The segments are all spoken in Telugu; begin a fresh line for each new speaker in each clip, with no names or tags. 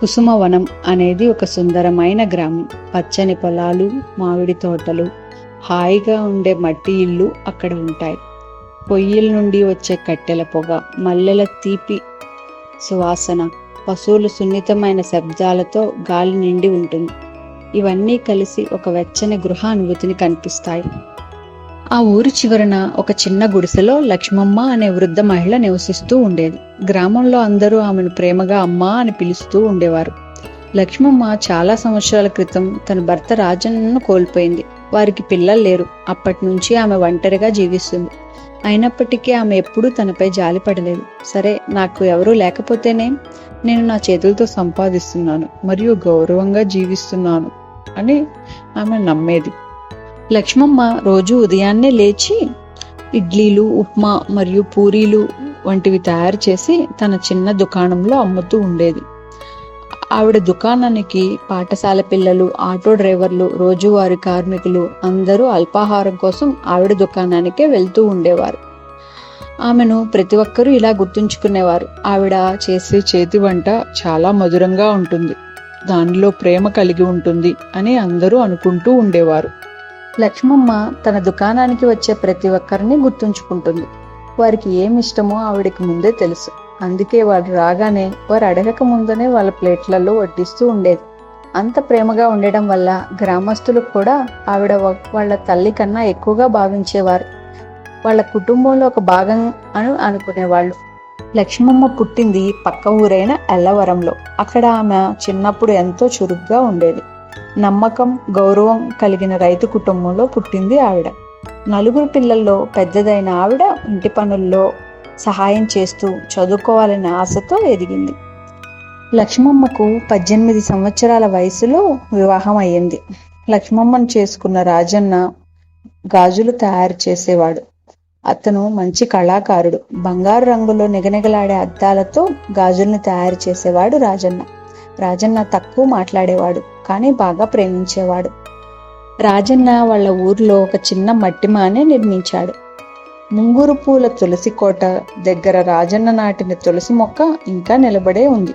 కుసుమవనం అనేది ఒక సుందరమైన గ్రామం. పచ్చని పొలాలు మామిడి తోటలు హాయిగా ఉండే మట్టి ఇళ్ళు అక్కడ ఉంటాయి. పొయ్యిల నుండి వచ్చే కట్టెల పొగ మల్లెల తీపి సువాసన పశువుల సున్నితమైన శబ్దాలతో గాలి నిండి ఉంటుంది. ఇవన్నీ కలిసి ఒక వెచ్చని గృహ అనుభూతిని కనిపిస్తాయి. ఆ ఊరి చివరన ఒక చిన్న గుడిసెలో లక్ష్మమ్మ అనే వృద్ధ మహిళ నివసిస్తూ ఉండేది. గ్రామంలో అందరూ ఆమెను ప్రేమగా అమ్మా అని పిలుస్తూ ఉండేవారు. లక్ష్మమ్మ చాలా సంవత్సరాల క్రితం తన భర్త రాజన్నను కోల్పోయింది. వారికి పిల్లలు లేరు. అప్పటి నుంచి ఆమె ఒంటరిగా జీవిస్తుంది. అయినప్పటికీ ఆమె ఎప్పుడూ తనపై జాలి పడలేదు. సరే నాకు ఎవరూ లేకపోతేనే నేను నా చేతులతో సంపాదిస్తున్నాను మరియు గౌరవంగా జీవిస్తున్నాను అని ఆమె నమ్మేది. లక్ష్మమ్మ రోజు ఉదయాన్నే లేచి ఇడ్లీలు ఉప్మా మరియు పూరీలు వంటివి తయారు చేసి తన చిన్న దుకాణంలో అమ్ముతూ ఉండేది. ఆవిడ దుకాణానికి పాఠశాల పిల్లలు ఆటో డ్రైవర్లు రోజువారి కార్మికులు అందరూ అల్పాహారం కోసం ఆవిడ దుకాణానికే వెళ్తూ ఉండేవారు. ఆమెను ప్రతి ఒక్కరూ ఇలా గుర్తుంచుకునేవారు. ఆవిడ చేసే చేతి వంట చాలా మధురంగా ఉంటుంది. దానిలో ప్రేమ కలిగి ఉంటుంది అని అందరూ అనుకుంటూ ఉండేవారు. లక్ష్మమ్మ తన దుకాణానికి వచ్చే ప్రతి ఒక్కరిని గుర్తుంచుకుంటుంది. వారికి ఏమి ఇష్టమో ఆవిడకి ముందే తెలుసు. అందుకే వారు రాగానే వారు అడగక ముందనే వాళ్ళ ప్లేట్లలో వడ్డిస్తూ ఉండేది. అంత ప్రేమగా ఉండడం వల్ల గ్రామస్తులు కూడా ఆవిడ వాళ్ళ తల్లి కన్నా ఎక్కువగా భావించేవారు. వాళ్ళ కుటుంబంలో ఒక భాగం అని అనుకునేవాళ్ళు. లక్ష్మమ్మ పుట్టింది పక్క ఊరైన ఎల్లవరంలో. అక్కడ ఆమె చిన్నప్పుడు ఎంతో చురుగ్గా ఉండేది. నమ్మకం గౌరవం కలిగిన రైతు కుటుంబంలో పుట్టింది ఆవిడ. నలుగురు పిల్లల్లో పెద్దదైన ఆవిడ ఇంటి పనుల్లో సహాయం చేస్తూ చదువుకోవాలనే ఆశతో ఎదిగింది. లక్ష్మమ్మకు పద్దెనిమిది సంవత్సరాల వయసులో వివాహం అయ్యింది. లక్ష్మమ్మను చేసుకున్న రాజన్న గాజులు తయారు చేసేవాడు. అతను మంచి కళాకారుడు. బంగారు రంగులో నిగనిగలాడే అద్దాలతో గాజుల్ని తయారు చేసేవాడు రాజన్న. రాజన్న తక్కువ మాట్లాడేవాడు. కానీ బాగా ప్రేమించేవాడు. రాజన్న వాళ్ళ ఊర్లో ఒక చిన్న మట్టిమానే నిర్మించాడు. ముంగురు పూల తులసి కోట దగ్గర రాజన్న నాటిన తులసి మొక్క ఇంకా నిలబడే ఉంది.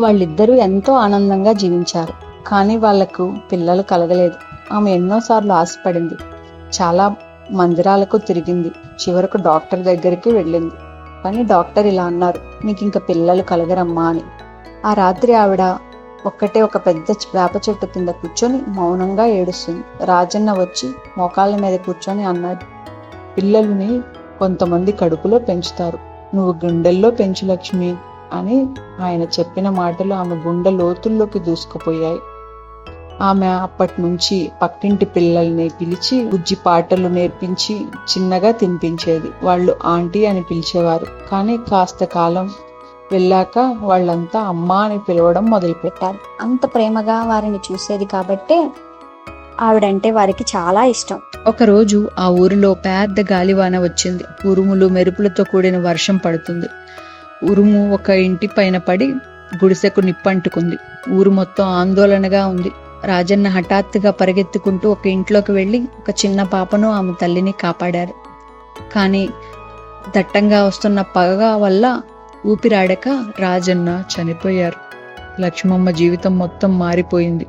వాళ్ళిద్దరూ ఎంతో ఆనందంగా జీవించారు. కానీ వాళ్ళకు పిల్లలు కలగలేదు. ఆమె ఎన్నోసార్లు ఆశపడింది. చాలా మందిరాలకు తిరిగింది. చివరకు డాక్టర్ దగ్గరికి వెళ్ళింది. కానీ డాక్టర్ ఇలా అన్నారు. మీకు ఇంకా పిల్లలు కలగరమ్మా అని. ఆ రాత్రి ఆవిడ ఒక్కటే ఒక పెద్ద వేప చెట్టు కింద కూర్చొని మౌనంగా ఏడుస్తుంది. రాజన్న వచ్చి మోకాళ్ళ మీద కూర్చొని అన్నాడు పిల్లల్ని కొంతమంది కడుపులో పెంచుతారు. నువ్వు గుండెల్లో పెంచు లక్ష్మి అని ఆయన చెప్పిన మాటలు ఆమె గుండె లోతుల్లోకి దూసుకుపోయాయి. ఆమె అప్పటి నుంచి పక్కింటి పిల్లల్ని పిలిచి బుజ్జి పాటలు నేర్పించి చిన్నగా తినిపించేది. వాళ్ళు ఆంటీ అని పిలిచేవారు. కానీ కాస్త కాలం వెళ్ళాక వాళ్ళంతా అమ్మ అని పిలవడం మొదలుపెట్టారు.
అంత ప్రేమగా వారిని చూసేది కాబట్టే ఆవిడంటే వారికి చాలా ఇష్టం.
ఒకరోజు ఆ ఊరిలో పెద్ద గాలివాన వచ్చింది. ఉరుములు మెరుపులతో కూడిన వర్షం పడుతుంది. ఉరుము ఒక ఇంటి పైన పడి గుడిసెకు నిప్పంటుకుంది. ఊరు మొత్తం ఆందోళనగా ఉంది. రాజన్న హఠాత్తుగా పరిగెత్తుకుంటూ ఒక ఇంట్లోకి వెళ్ళి ఒక చిన్న పాపను ఆమె తల్లిని కాపాడారు. కానీ దట్టంగా వస్తున్న పగ వల్ల ఊపిరాడక రాజన్న చనిపోయారు. లక్ష్మమ్మ జీవితం మొత్తం మారిపోయింది.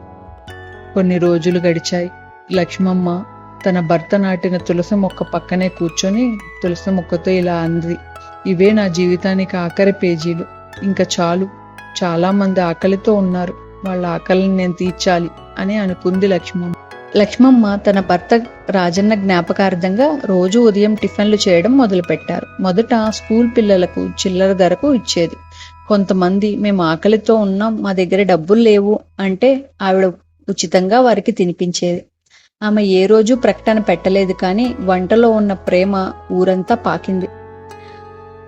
కొన్ని రోజులు గడిచాయి. లక్ష్మమ్మ తన భర్త నాటిన తులసి మొక్క పక్కనే కూర్చొని తులసి మొక్కతో ఇలా అంది ఇవే నా జీవితానికి ఆఖరి పేజీలు. ఇంకా చాలు. చాలామంది ఆకలితో ఉన్నారు. వాళ్ళ ఆకలిని నేను తీర్చాలి అని అనుకుంది లక్ష్మమ్మ. లక్ష్మమ్మ తన భర్త రాజన్న జ్ఞాపకార్థంగా రోజు ఉదయం టిఫిన్లు చేయడం మొదలుపెట్టారు. మొదట స్కూల్ పిల్లలకు చిల్లర ధరకు ఇచ్చేది. కొంతమంది మేము ఆకలితో ఉన్నాం మా దగ్గర డబ్బులు లేవు అంటే ఆవిడ ఉచితంగా వారికి తినిపించేది. ఆమె ఏ రోజు ప్రకటన పెట్టలేదు కానీ వంటలో ఉన్న ప్రేమ ఊరంతా పాకింది.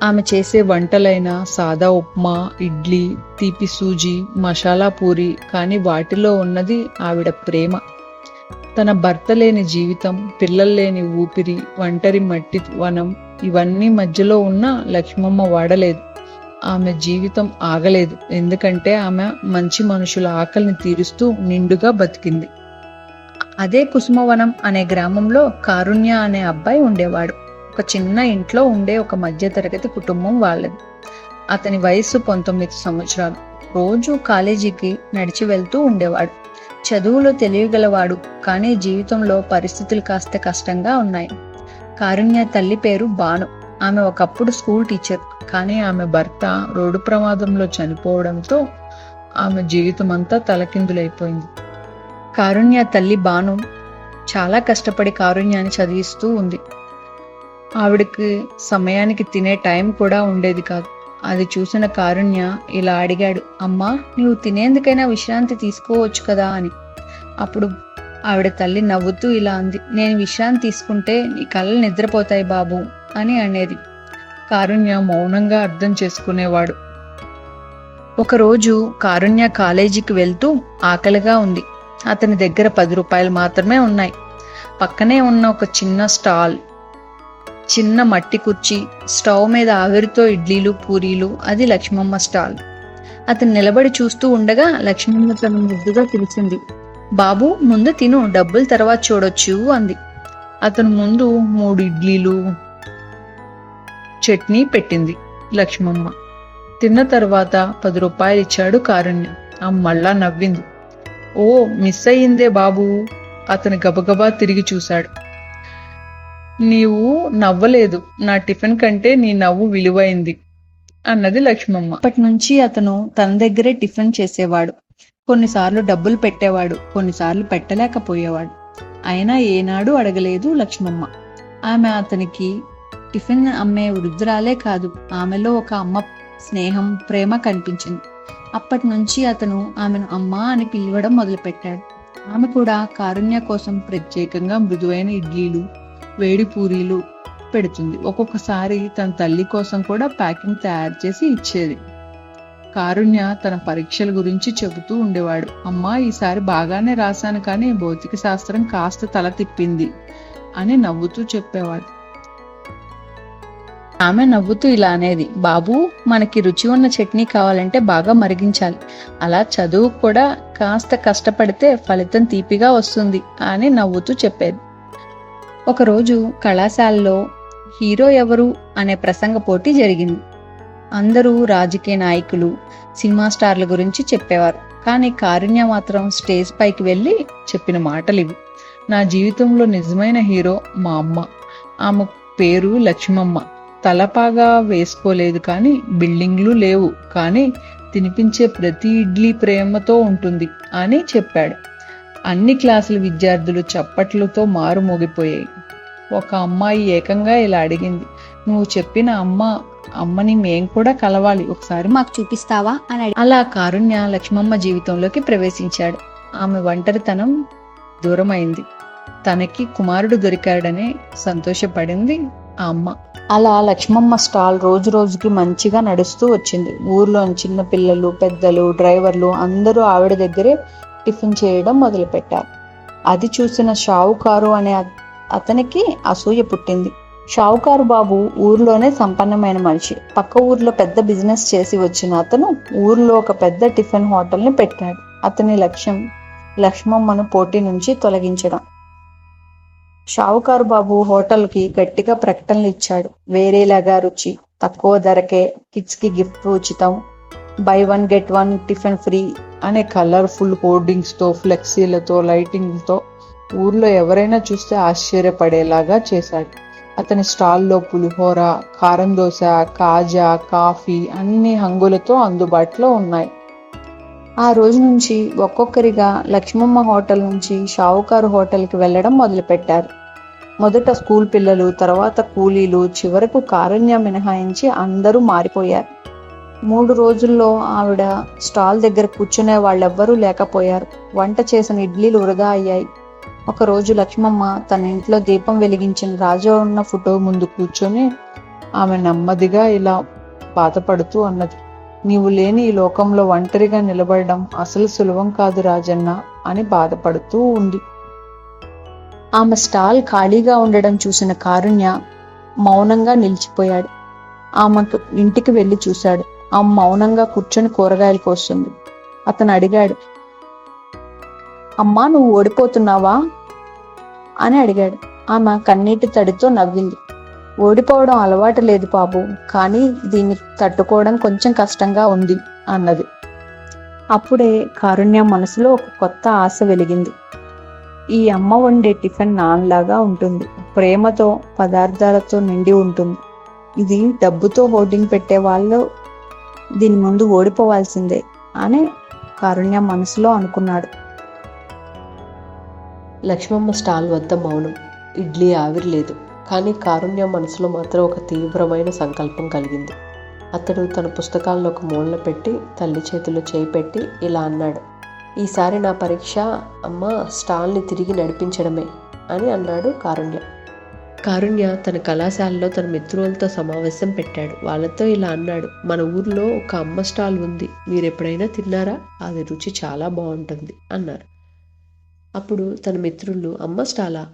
ఆమె చేసే వంటలైన సాదా ఉప్మా ఇడ్లీ తీపి సూజీ మసాలా పూరి కానీ వాటిలో ఉన్నది ఆవిడ ప్రేమ. తన భర్త లేని జీవితం పిల్లలు లేని ఊపిరి ఒంటరి మట్టి వనం ఇవన్నీ మధ్యలో ఉన్న లక్ష్మమ్మ వాడలేదు. ఆమె జీవితం ఆగలేదు. ఎందుకంటే ఆమె మంచి మనుషుల ఆకలిని తీరుస్తూ నిండుగా బతికింది. అదే కుసుమవనం అనే గ్రామంలో కారుణ్య అనే అబ్బాయి ఉండేవాడు. ఒక చిన్న ఇంట్లో ఉండే ఒక మధ్యతరగతి కుటుంబం వాళ్ళది. అతని వయస్సు పంతొమ్మిది సంవత్సరాలు. రోజు కాలేజీకి నడిచి వెళ్తూ ఉండేవాడు. చదువులో తెలియగలవాడు కానీ జీవితంలో పరిస్థితులు కాస్త కష్టంగా ఉన్నాయి. కారుణ్య తల్లి పేరు బాను. ఆమె ఒకప్పుడు స్కూల్ టీచర్ కానీ ఆమె భర్త రోడ్డు ప్రమాదంలో చనిపోవడంతో ఆమె జీవితం అంతా తలకిందులైపోయింది. కారుణ్య తల్లి బాను చాలా కష్టపడి కారుణ్యాన్ని చదివిస్తూ ఉంది. ఆవిడకి సమయానికి తినే టైం కూడా ఉండేది కాదు. అది చూసిన కారుణ్య ఇలా అడిగాడు అమ్మా నీవు తినేందుకైనా విశ్రాంతి తీసుకోవచ్చు కదా అని. అప్పుడు ఆవిడ తల్లి నవ్వుతూ ఇలా అంది నేను విశ్రాంతి తీసుకుంటే నీ కళ్ళు నిద్రపోతాయి బాబు అని అనేది. కారుణ్య మౌనంగా అర్థం చేసుకునేవాడు. ఒకరోజు కారుణ్య కాలేజీకి వెళ్తూ ఆకలిగా ఉంది. అతని దగ్గర పది రూపాయలు మాత్రమే ఉన్నాయి. పక్కనే ఉన్న ఒక చిన్న స్టాల్ చిన్న మట్టి కుర్చీ స్టవ్ మీద ఆవిరితో ఇడ్లీలు పూరీలు అది లక్ష్మమ్మ స్టాల్. అతను నిలబడి చూస్తూ ఉండగా లక్ష్మమ్మ తన ముద్దుగా పిలిచింది. బాబు ముందు తిను డబ్బులు తర్వాత చూడొచ్చు అంది. అతను ముందు మూడు ఇడ్లీలు చట్నీ పెట్టింది లక్ష్మమ్మ. తిన్న తర్వాత పది రూపాయలు ఇచ్చాడు కారుణ్య. ఆ మళ్ళా నవ్వింది. ఓ మిస్ అయ్యిందే బాబు అతను గబగబా తిరిగి చూశాడు. నీవు నవ్వలేదు. నా టిఫిన్ కంటే నీ నవ్వు విలువైంది అన్నది లక్ష్మమ్మ. అప్పటి నుంచి అతను తన దగ్గరే టిఫిన్ చేసేవాడు. కొన్నిసార్లు డబ్బులు పెట్టేవాడు. కొన్నిసార్లు పెట్టలేకపోయేవాడు. అయినా ఏనాడు అడగలేదు లక్ష్మమ్మ. ఆమె అతనికి టిఫిన్ అమ్మే వృద్ధురాలే కాదు. ఆమెలో ఒక అమ్మ స్నేహం ప్రేమ కనిపించింది. అప్పటి నుంచి అతను ఆమెను అమ్మ అని పిలవడం మొదలుపెట్టాడు. ఆమె కూడా కారుణ్య కోసం ప్రత్యేకంగా మృదువైన ఇడ్లీలు వేడి పూరీలు పెడుతుంది. ఒక్కొక్కసారి తన తల్లి కోసం కూడా ప్యాకింగ్ తయారు చేసి ఇచ్చేది. కారుణ్య తన పరీక్షల గురించి చెబుతూ ఉండేవాడు. అమ్మా ఈసారి బాగానే రాశాను కానీ భౌతిక శాస్త్రం కాస్త తల తిప్పింది అని నవ్వుతూ చెప్పేవాడు. ఆమె నవ్వుతూ ఇలా అనేది బాబు మనకి రుచి ఉన్న చట్నీ కావాలంటే బాగా మరిగించాలి. అలా చదువు కూడా కాస్త కష్టపడితే ఫలితం తీపిగా వస్తుంది అని నవ్వుతూ చెప్పేది. ఒకరోజు కళాశాలలో హీరో ఎవరు అనే ప్రసంగ పోటీ జరిగింది. అందరూ రాజకీయ నాయకులు సినిమా స్టార్ల గురించి చెప్పేవారు. కానీ కారుణ్య మాత్రం స్టేజ్ పైకి వెళ్ళి చెప్పిన మాటలు ఇవి నా జీవితంలో నిజమైన హీరో మా అమ్మ. ఆమె పేరు లక్ష్మమ్మ. తలపాగా వేసుకోలేదు కానీ బిల్డింగ్లు లేవు. కానీ తినిపించే ప్రతి ఇడ్లీ ప్రేమతో ఉంటుంది అని చెప్పాడు. అన్ని క్లాసుల విద్యార్థులు చప్పట్లతో మారుమోగిపోయాయి ఒక అమ్మాయి ఏకంగా ఇలా అడిగింది నువ్వు చెప్పిన అమ్మ అమ్మని మేం కూడా కలవాలి ఒకసారి
మాకు చూపిస్తావా? అని
అలా కారుణ్య లక్ష్మమ్మ జీవితంలోకి ప్రవేశించాడు. ఆమె ఒంటరితనం దూరమైంది. తనకి కుమారుడు దొరికాడని సంతోషపడింది ఆ అమ్మ. అలా లక్ష్మమ్మ స్టాల్ రోజు రోజుకి మంచిగా నడుస్తూ వచ్చింది. ఊర్లోని చిన్న పిల్లలు పెద్దలు డ్రైవర్లు అందరూ ఆవిడ దగ్గరే టిఫిన్ చేయడం మొదలుపెట్టారు. అది చూసిన షావుకారు అనే అతనికి అసూయ పుట్టింది. షావుకారు బాబు ఊర్లోనే సంపన్నమైన మనిషి. పక్క ఊర్లో పెద్ద బిజినెస్ చేసి వచ్చిన అతను ఊర్లో ఒక పెద్ద టిఫిన్ హోటల్ని పెట్టాడు. అతని లక్ష్యం లక్ష్మమ్మను పోటీ నుంచి తొలగించడం. షావుకారు బాబు హోటల్కి గట్టిగా ప్రకటనలు ఇచ్చాడు. వేరేలాగా రుచి తక్కువ ధరకే కిడ్స్కి గిఫ్ట్ ఉచితం. Buy one get one tiffin free అనే కలర్ఫుల్ హోర్డింగ్స్తో ఫ్లెక్సీలతో లైటింగ్తో ఊర్లో ఎవరైనా చూస్తే ఆశ్చర్యపడేలాగా చేశాడు అతని స్టాల్లో పులిహోర కారం దోశ కాజా కాఫీ అన్ని హంగులతో అందుబాటులో ఉన్నాయి. ఆ రోజు నుంచి ఒక్కొక్కరిగా లక్ష్మమ్మ హోటల్ నుంచి షావుకారు హోటల్కి వెళ్ళడం మొదలుపెట్టారు. మొదట స్కూల్ పిల్లలు తర్వాత కూలీలు చివరకు కారుణ్య మినహాయించి అందరూ మారిపోయారు. మూడు రోజుల్లో ఆవిడ స్టాల్ దగ్గర కూర్చునే వాళ్ళెవ్వరూ లేకపోయారు. వంట చేసిన ఇడ్లీలు వృధా అయ్యాయి. ఒక రోజు లక్ష్మమ్మ తన ఇంట్లో దీపం వెలిగించిన రాజా ఉన్న ఫోటో ముందు కూర్చొని ఆమె నెమ్మదిగా ఇలా బాధపడుతూ అన్నది. నీవు లేని ఈ లోకంలో ఒంటరిగా నిలబడడం అసలు సులభం కాదు రాజన్న అని బాధపడుతూ ఉంది. ఆమె స్టాల్ ఖాళీగా ఉండడం చూసిన కారుణ్య మౌనంగా నిలిచిపోయాడు. ఆమెకు ఇంటికి వెళ్ళి చూశాడు. ఆమె మౌనంగా కూర్చొని కూరగాయలు కోస్తుంది. అతను అడిగాడు అమ్మా నువ్వు ఓడిపోతున్నావా? అని అడిగాడు. ఆమె కన్నీటి తడితో నవ్వింది. ఓడిపోవడం అలవాటు లేదు బాబు కానీ దీన్ని తట్టుకోవడం కొంచెం కష్టంగా ఉంది అన్నది. అప్పుడే కారుణ్య మనసులో ఒక కొత్త ఆశ వెలిగింది. ఈ అమ్మ వండే టిఫిన్ నాన్లాగా ఉంటుంది. ప్రేమతో పదార్థాలతో నిండి ఉంటుంది. ఇది డబ్బుతో హోర్డింగ్ పెట్టే వాళ్ళు దీని ముందు ఓడిపోవాల్సిందే అని కారుణ్య మనసులో అనుకున్నాడు.
లక్ష్మమ్మ స్టాల్ వద్ద మౌనం. ఇడ్లీ ఆవిరి లేదు. కానీ కారుణ్య మనసులో మాత్రం ఒక తీవ్రమైన సంకల్పం కలిగింది. అతడు తన పుస్తకాలను ఒక మూలన పెట్టి తల్లి చేతిలో చేపెట్టి ఇలా అన్నాడు. ఈసారి నా పరీక్ష అమ్మ స్టాల్ని తిరిగి నడిపించడమే అని అన్నాడు కారుణ్య. కారుణ్య తన కళాశాలలో తన మిత్రులతో సమావేశం పెట్టాడు. వాళ్ళతో ఇలా అన్నాడు. మన ఊర్లో ఒక అమ్మ స్టాల్ ఉంది. మీరు ఎప్పుడైనా తిన్నారా? అది రుచి చాలా బాగుంటుంది అన్నారు. అప్పుడు తన మిత్రులు అమ్మ స్టాలా?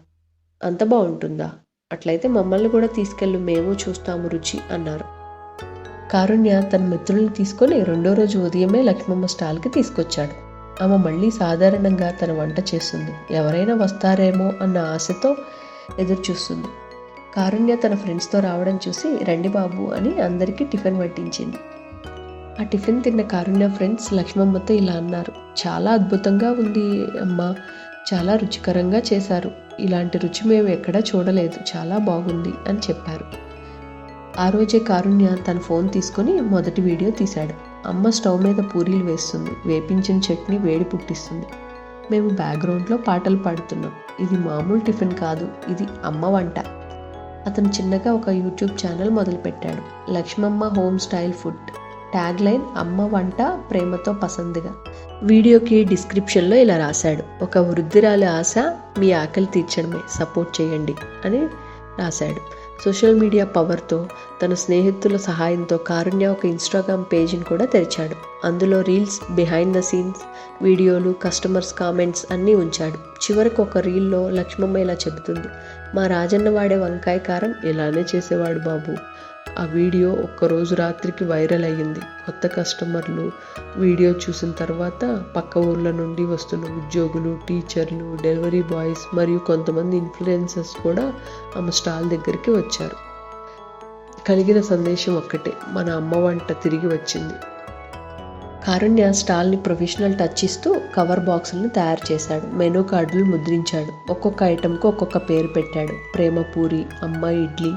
అంత బాగుంటుందా? అట్లయితే మమ్మల్ని కూడా తీసుకెళ్ళు. మేము చూస్తాము రుచి అన్నారు. కారుణ్య తన మిత్రుల్ని తీసుకొని రెండో రోజు ఉదయమే లక్ష్మమ్మ స్టాల్కి తీసుకొచ్చాడు. ఆమె మళ్ళీ సాధారణంగా తన వంట చేస్తుంది. ఎవరైనా వస్తారేమో అన్న ఆశతో ఎదురుచూస్తుంది. కారుణ్య తన ఫ్రెండ్స్తో రావడం చూసి రండి బాబు అని అందరికీ టిఫిన్ వడ్డించింది. ఆ టిఫిన్ తిన్న కారుణ్య ఫ్రెండ్స్ లక్ష్మమ్మతో ఇలా అన్నారు చాలా అద్భుతంగా ఉంది అమ్మ చాలా రుచికరంగా చేశారు. ఇలాంటి రుచి మేము ఎక్కడా చూడలేదు చాలా బాగుంది అని చెప్పారు. ఆ రోజే కారుణ్య తన ఫోన్ తీసుకొని మొదటి వీడియో తీశాడు. అమ్మ స్టవ్ మీద పూరీలు వేస్తుంది వేపించిన చట్నీ వేడి పుట్టిస్తుంది. మేము బ్యాక్గ్రౌండ్లో పాటలు పాడుతున్నాం. ఇది మామూలు టిఫిన్ కాదు ఇది అమ్మ వంట. అతను చిన్నగా ఒక యూట్యూబ్ ఛానల్ మొదలుపెట్టాడు. Lakshmamma home style food. Tag line అమ్మ వంట ప్రేమతో పసందిగా. వీడియోకి డిస్క్రిప్షన్లో ఇలా రాశాడు. ఒక వృద్ధురాలి ఆశ మీ ఆకలి తీర్చడమే సపోర్ట్ చేయండి అని రాశాడు. సోషల్ మీడియా పవర్తో తన స్నేహితుల సహాయంతో కారుణ్య ఒక ఇన్స్టాగ్రామ్ పేజీని కూడా తెరిచాడు. అందులో రీల్స్ బిహైండ్ ద సీన్స్ వీడియోలు కస్టమర్స్ కామెంట్స్ అన్నీ ఉంచాడు. చివరికి ఒక రీల్లో లక్ష్మమ్మ ఇలా చెబుతుంది మా రాజన్న వాడే వంకాయ కారం ఇలానే చేసేవాడు బాబు. ఆ వీడియో ఒక్కరోజు రాత్రికి వైరల్ అయ్యింది. కొత్త కస్టమర్లు వీడియో చూసిన తర్వాత పక్క ఊర్ల నుండి వస్తున్న ఉద్యోగులు టీచర్లు డెలివరీ బాయ్స్ మరియు కొంతమంది ఇన్ఫ్లుయెన్సర్స్ కూడా ఆమె స్టాల్ దగ్గరికి వచ్చారు. కలిగిన సందేశం ఒక్కటే మన అమ్మ వంట తిరిగి వచ్చింది. కారుణ్య స్టాల్ని ప్రొఫెషనల్ టచ్ ఇస్తూ కవర్ బాక్సులను తయారు చేశాడు. మెనూ కార్డులు ముద్రించాడు. ఒక్కొక్క ఐటెంకు ఒక్కొక్క పేరు పెట్టాడు. ప్రేమ పూరి అమ్మ ఇడ్లీ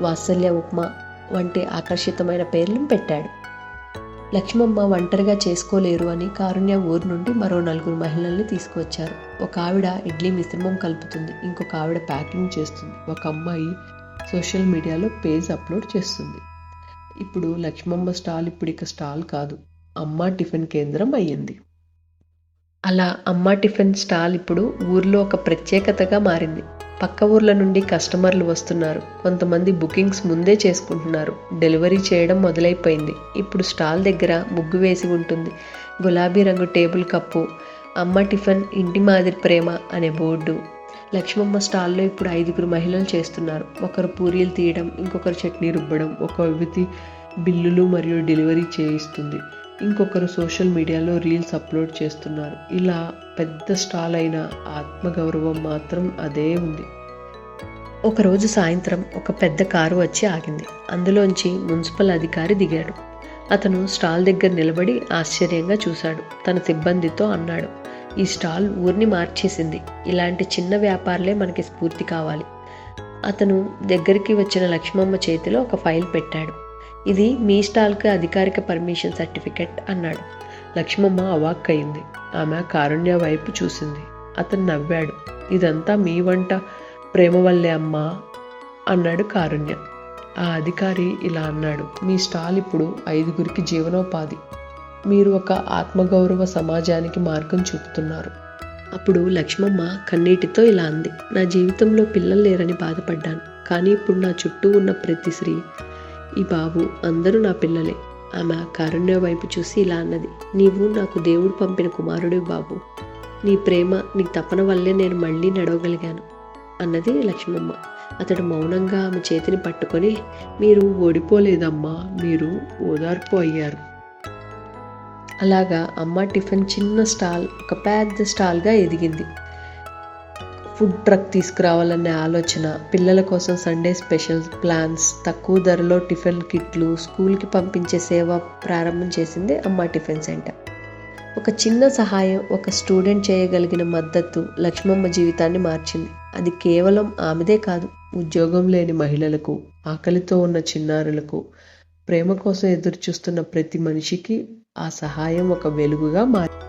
వాత్సల్య ఉప్మా వంటి ఆకర్షితమైన పేర్లను పెట్టాడు. లక్ష్మమ్మ ఒంటరిగా చేసుకోలేరు అని కారుణ్య ఊరు నుండి మరో నలుగురు మహిళల్ని తీసుకువచ్చారు. ఒక ఆవిడ ఇడ్లీ మిశ్రమం కలుపుతుంది ఇంకొక ఆవిడ ప్యాకింగ్ చేస్తుంది. ఒక అమ్మాయి సోషల్ మీడియాలో పేజ్ అప్లోడ్ చేస్తుంది. ఇప్పుడు లక్ష్మమ్మ స్టాల్ ఇప్పుడు ఇక స్టాల్ కాదు అమ్మ టిఫిన్ కేంద్రం అయ్యింది. అలా అమ్మ టిఫిన్ స్టాల్ ఇప్పుడు ఊర్లో ఒక ప్రత్యేకతగా మారింది. పక్క ఊర్ల నుండి కస్టమర్లు వస్తున్నారు. కొంతమంది బుకింగ్స్ ముందే చేసుకుంటున్నారు. డెలివరీ చేయడం మొదలైపోయింది. ఇప్పుడు స్టాల్ దగ్గర ముగ్గు వేసి ఉంటుంది. గులాబీ రంగు టేబుల్ కప్పు అమ్మ టిఫిన్ ఇంటి మాదిరి ప్రేమ అనే బోర్డు. లక్ష్మమ్మ స్టాల్లో ఇప్పుడు ఐదుగురు మహిళలు చేస్తున్నారు. ఒకరు పూరీలు తీయడం ఇంకొకరు చట్నీ రుబ్బడం ఒక యువతి బిల్లులు మరియు డెలివరీ చేయిస్తుంది. ఇంకొకరు సోషల్ మీడియాలో రీల్స్ అప్లోడ్ చేస్తున్నారు. ఇలా పెద్ద స్టాల్ అయిన ఆత్మగౌరవం మాత్రం అదే ఉంది. ఒకరోజు సాయంత్రం ఒక పెద్ద కారు వచ్చి ఆగింది. అందులోంచి మున్సిపల్ అధికారి దిగాడు. అతను స్టాల్ దగ్గర నిలబడి ఆశ్చర్యంగా చూశాడు. తన సిబ్బందితో అన్నాడు ఈ స్టాల్ ఊరిని మార్చేసింది. ఇలాంటి చిన్న వ్యాపారాలే మనకి స్ఫూర్తి కావాలి. అతను దగ్గరికి వచ్చిన లక్ష్మమ్మ చేతిలో ఒక ఫైల్ పెట్టాడు. ఇది మీ స్టాల్కి అధికారిక పర్మిషన్ సర్టిఫికెట్ అన్నాడు. లక్ష్మమ్మ అవాక్కయింది. ఆమె కారుణ్య వైపు చూసింది. అతను నవ్వాడు. ఇదంతా మీ వంట ప్రేమ వల్లే అమ్మా అన్నాడు కారుణ్య. ఆ అధికారి ఇలా అన్నాడు. మీ స్టాల్ ఇప్పుడు ఐదుగురికి జీవనోపాధి. మీరు ఒక ఆత్మగౌరవ సమాజానికి మార్గం చూపుతున్నారు. అప్పుడు లక్ష్మమ్మ కన్నీటితో ఇలా అంది. నా జీవితంలో పిల్లలు లేరని బాధపడ్డాను. కానీ ఇప్పుడు నా చుట్టూ ఉన్న ప్రతి స్త్రీ ఈ బాబు అందరూ నా పిల్లలే. ఆమె కారుణ్య వైపు చూసి ఇలా అన్నది. నీవు నాకు దేవుడు పంపిన కుమారుడు బాబు. నీ ప్రేమ నీ తపన వల్లే నేను మళ్ళీ నడవగలిగాను అన్నది లక్ష్మమ్మ. అతడు మౌనంగా ఆమె చేతిని పట్టుకొని మీరు ఓడిపోలేదమ్మా మీరు ఓదార్పు అయ్యారు. అలాగా అమ్మ టిఫిన్ చిన్న స్టాల్ ఒక పెద్ద స్టాల్గా ఎదిగింది. ఫుడ్ ట్రక్ తీసుకురావాలనే ఆలోచన. పిల్లల కోసం సండే స్పెషల్ ప్లాన్స్. తక్కువ ధరలో టిఫిన్ కిట్లు. స్కూల్కి పంపించే సేవ ప్రారంభం చేసింది అమ్మ టిఫిన్ సెంటర్. ఒక చిన్న సహాయం ఒక స్టూడెంట్ చేయగలిగిన మద్దతు లక్ష్మమ్మ జీవితాన్ని మార్చింది. అది కేవలం ఆమెదే కాదు ఉద్యోగం లేని మహిళలకు ఆకలితో ఉన్న చిన్నారులకు ప్రేమ కోసం ఎదురు చూస్తున్న ప్రతి మనిషికి ఆ సహాయం ఒక వెలుగుగా మారింది